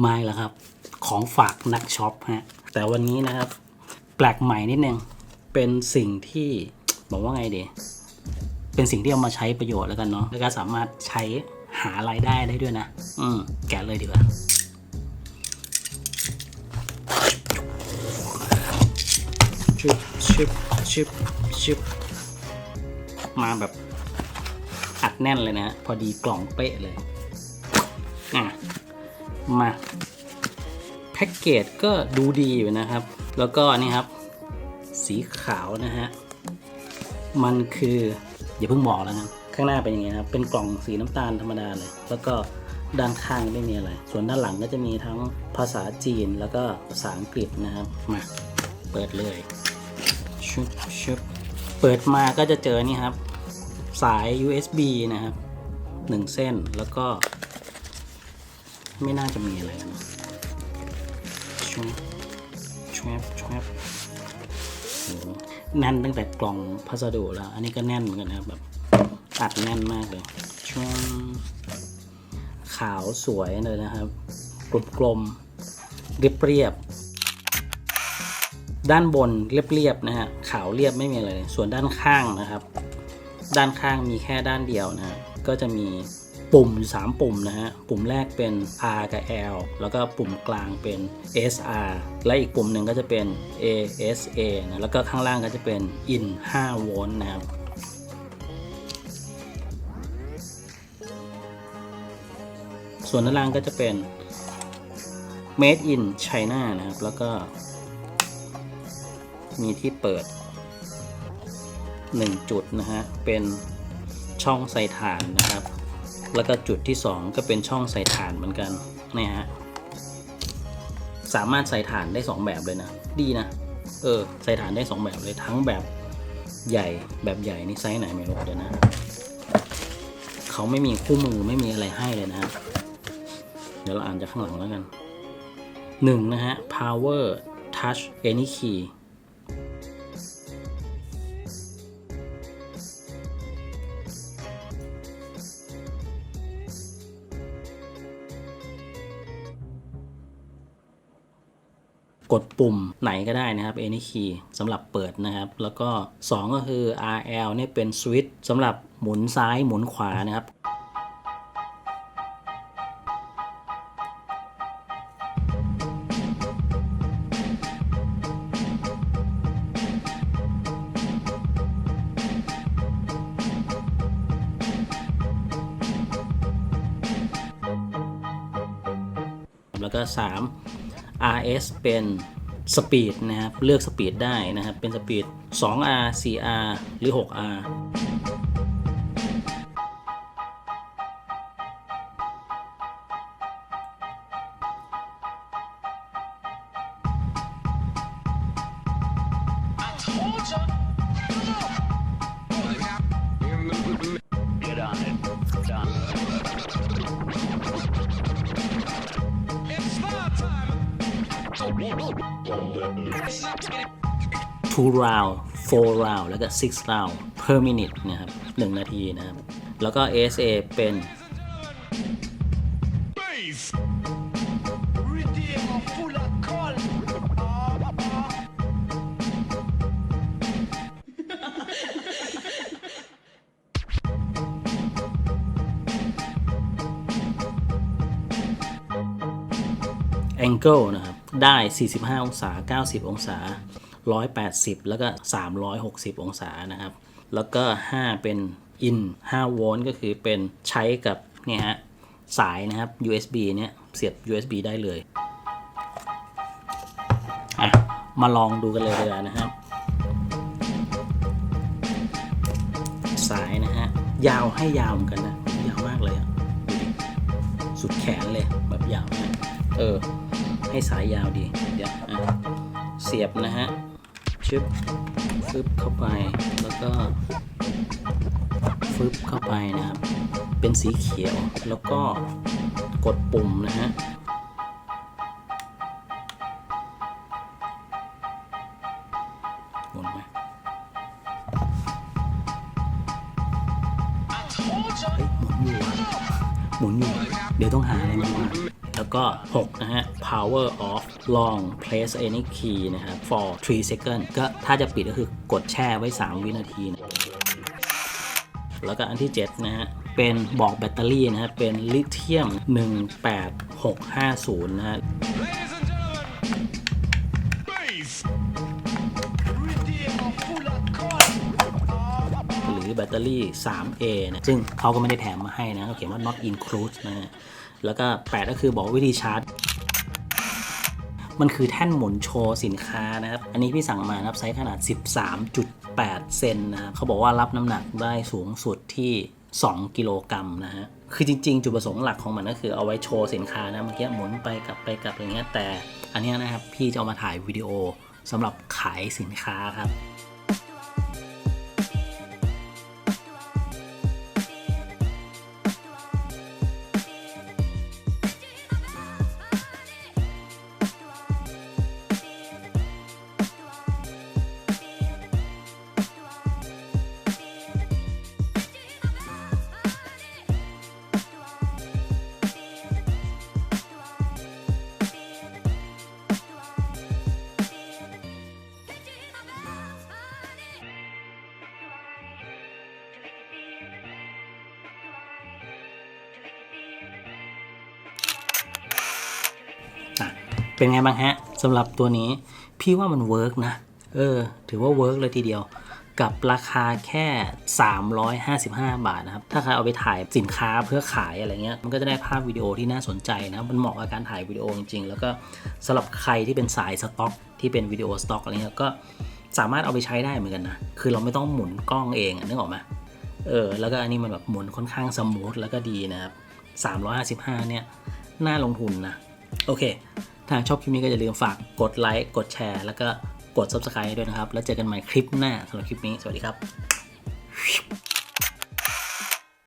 ไม่แล้วครับ ของฝากนักช็อปฮะแต่วันนี้นะครับ แปลกใหม่นิดนึง เป็นสิ่งที่บอกว่าไงดีเป็นสิ่งที่เอามาใช้ประโยชน์แล้วกันเนาะแล้วก็สามารถใช้หารายได้ได้ด้วยนะ อืม แกะเลยดีกว่าชึบชึบชึบชึบมาแบบอัดแน่นเลยนะ พอดีกล่องเป๊ะเลย อะ มาแพ็กเกจก็ดูดีอยู่นะครับ แล้วก็นี่ครับ สีขาวนะฮะ มันคืออย่าเพิ่งบอกแล้วกันข้างหน้าเป็นอย่างนี้นะครับ เป็นกล่องสีน้ำตาลธรรมดาเลย แล้วก็ด้านข้างไม่มีอะไร ส่วนด้านหลังก็จะมีทั้งภาษาจีนแล้วก็ภาษาอังกฤษนะครับ มาเปิดเลยชุบชุบเปิดมาก็จะเจอนี่ครับ สาย USB นะครับหนึ่งเส้นแล้วก็ ไม่น่าจะมีอะไรนะชุบชุบชุบโอ้โหแน่นตั้งแต่กล่องพัสดุแล้ว อันนี้ก็แน่นเหมือนกันนะครับแบบอัดแน่นมากเลยชุบขาวสวยเลยนะครับ กลมๆเรียบๆด้านบนเรียบๆนะฮะขาวเรียบไม่มีอะไรเลยส่วนด้านข้างนะครับ ด้านข้างมีแค่ด้านเดียวนะฮะก็จะมี ปุ่มอยู่สามปุ่มนะฮะ ปุ่มแรกเป็น R กับ L แล้วก็ปุ่มกลางเป็น SR และอีกปุ่มหนึ่งก็จะเป็น ASA นะ แล้วก็ข้างล่างก็จะเป็น in 5โวลต์นะครับส่วนด้านล่างก็จะเป็น made in China นะครับ แล้วก็ มีที่เปิด 1 จุดนะฮะ เป็นช่องใส่ถ่านนะครับ แล้วก็จุดที่ 2 ก็เป็นช่องใส่ถ่านเหมือนกันนี่ฮะสามารถใส่ถ่านได้ 2 แบบเลยนะ ดีนะ เออ ใส่ถ่านได้ 2 แบบเลยทั้งแบบใหญ่แบบใหญ่นี่ไซส์ไหนไม่รู้เดี๋ยวนะ เขาไม่มีคู่มือไม่มีอะไรให้เลยนะฮะเดี๋ยวเราอ่านจากข้างหลังแล้วกันหนึ่งนะฮะ power touch any key กดปุ่มไหนก็ได้นะครับ any key สำหรับเปิดนะครับ แล้วก็ 2 ก็คือ RL เนี่ยเป็นสวิตช์สำหรับหมุนซ้ายหมุนขวานะครับแล้วก็ 3 RS เป็นสปีดนะครับเลือกสปีดได้นะครับ เป็นสปีด 2R 4R หรือ 6R 2 round 4 round แล้วก็ 6 round per minute นะครับ 1 นาทีนะครับ แล้วก็ ASA เป็น angle นะครับ ได้ 45 องศา 90 องศา 180 แล้วก็ 360 องศานะครับ แล้วก็ 5 เป็น in 5โวลต์ก็คือเป็นใช้กับเนี่ยฮะสายนะครับ USB เนี่ยเสียบ USB ได้เลยอะมาลองดูกันเลยดีกว่านะครับ สายนะฮะ ยาวให้ยาวเหมือนกันนะ ยาวมากเลยอะสุดแขนเลยแบบยาวมาก เออ ให้สายยาวดีเดี๋ยวอะเสียบนะฮะ ชึบฟึบเข้าไป แล้วก็ฟึบเข้าไปนะครับ เป็นสีเขียว แล้วก็กดปุ่มนะฮะหมุนไหม I told you. เฮ้ยหมุนอยู่อะหมุนอยู่ เดี๋ยวต้องหาอะไรมาวาง แล้วก็ก็ 6 นะฮะ power off long place any key นะครับ for 3 second ก็ถ้าจะปิดก็คือกดแช่ไว้ 3 วินาทีนะแล้วก็อันที่ 7 นะฮะ เป็นบอกแบตเตอรี่นะฮะ เป็นลิเธียม 18650 นะฮะ Redeemer full of color. หรือแบตเตอรี่ 3A นะ ซึ่งเขาก็ไม่ได้แถมมาให้นะเขาเขียนว่า not include นะฮะ แล้วก็ 8 ก็คือบอกวิธีชาร์จ มันคือแท่นหมุนโชว์สินค้านะครับ อันนี้พี่สั่งมานะครับไซส์ขนาด 13.8 เซนนะครับเขาบอกว่ารับน้ำหนักได้สูงสุดที่ 2 กิโลกรัมนะฮะคือจริง ๆ จุดประสงค์หลักของมันก็คือเอาไว้โชว์สินค้านะเมื่อกี้หมุนไปกลับไปกลับอย่างเงี้ยแต่อันนี้นะครับพี่จะเอามาถ่ายวิดีโอสำหรับขายสินค้าครับ เป็นไงบ้างฮะสำหรับตัวนี้พี่ว่ามันเวิร์กนะ เออ ถือว่าเวิร์กเลยทีเดียว กับราคาแค่ 355 บาทนะครับ ถ้าใครเอาไปถ่ายสินค้าเพื่อขายอะไรเงี้ย มันก็จะได้ภาพวิดีโอที่น่าสนใจนะ มันเหมาะกับการถ่ายวิดีโอจริงๆ แล้วก็สำหรับใครที่เป็นสายสต็อก ที่เป็นวิดีโอสต็อกอะไรเงี้ย ก็สามารถเอาไปใช้ได้เหมือนกันนะ คือเราไม่ต้องหมุนกล้องเองนึกออกไหมเออ แล้วก็อันนี้มันแบบหมุนค่อนข้างสมูทแล้วก็ดีนะครับ 355 เนี่ย น่าลงทุนนะ โอเค ถ้าชอบคลิปนี้ก็อย่าลืมฝากกดไลค์ กดแชร์ แล้วก็กด subscribe ด้วยนะครับ แล้วเจอกันใหม่คลิปหน้าสำหรับคลิปนี้ สวัสดีครับ